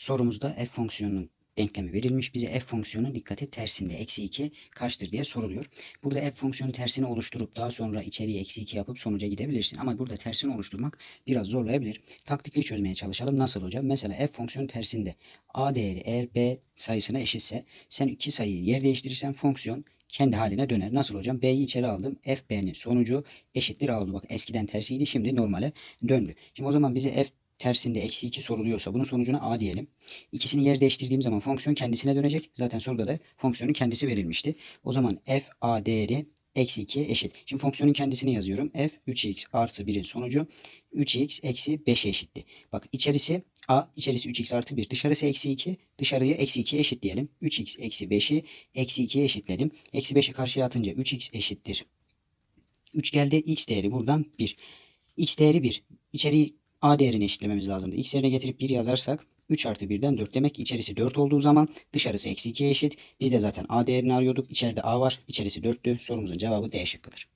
Sorumuzda f fonksiyonunun denklemi verilmiş. Bize f fonksiyonu dikkati tersinde eksi 2 kaçtır diye soruluyor. Burada f fonksiyonu tersini oluşturup daha sonra içeriye eksi 2 yapıp sonuca gidebilirsin. Ama burada tersini oluşturmak biraz zorlayabilir. Taktikli çözmeye çalışalım. Nasıl hocam? Mesela f fonksiyonu tersinde a değeri eğer b sayısına eşitse sen iki sayıyı yer değiştirirsen fonksiyon kendi haline döner. Nasıl hocam? B'yi içeri aldım. F B'nin sonucu eşittir A oldu. Bak eskiden tersiydi şimdi normale döndü. Şimdi o zaman bize F tersinde eksi 2 soruluyorsa bunun sonucuna A diyelim. İkisini yer değiştirdiğim zaman fonksiyon kendisine dönecek. Zaten soruda da fonksiyonun kendisi verilmişti. O zaman f a değeri eksi 2'ye eşit. Şimdi fonksiyonun kendisini yazıyorum. f 3x artı 1'in sonucu 3x eksi 5'e eşitti. Bak içerisi a içerisi 3x artı 1 dışarısı eksi 2 dışarıya eksi 2'ye eşit diyelim. 3x eksi 5'i eksi 2'ye eşitledim. Eksi 5'i karşıya atınca 3x eşittir. 3 geldi. x değeri buradan 1. x değeri 1. İçeriği a değerini eşitlememiz lazımdı. x yerine getirip 1 yazarsak 3 artı 1'den 4. Demek içerisi 4 olduğu zaman dışarısı eksi 2'ye eşit. Biz de zaten a değerini arıyorduk. İçeride a var. İçerisi 4'tü. Sorumuzun cevabı D şıkkıdır.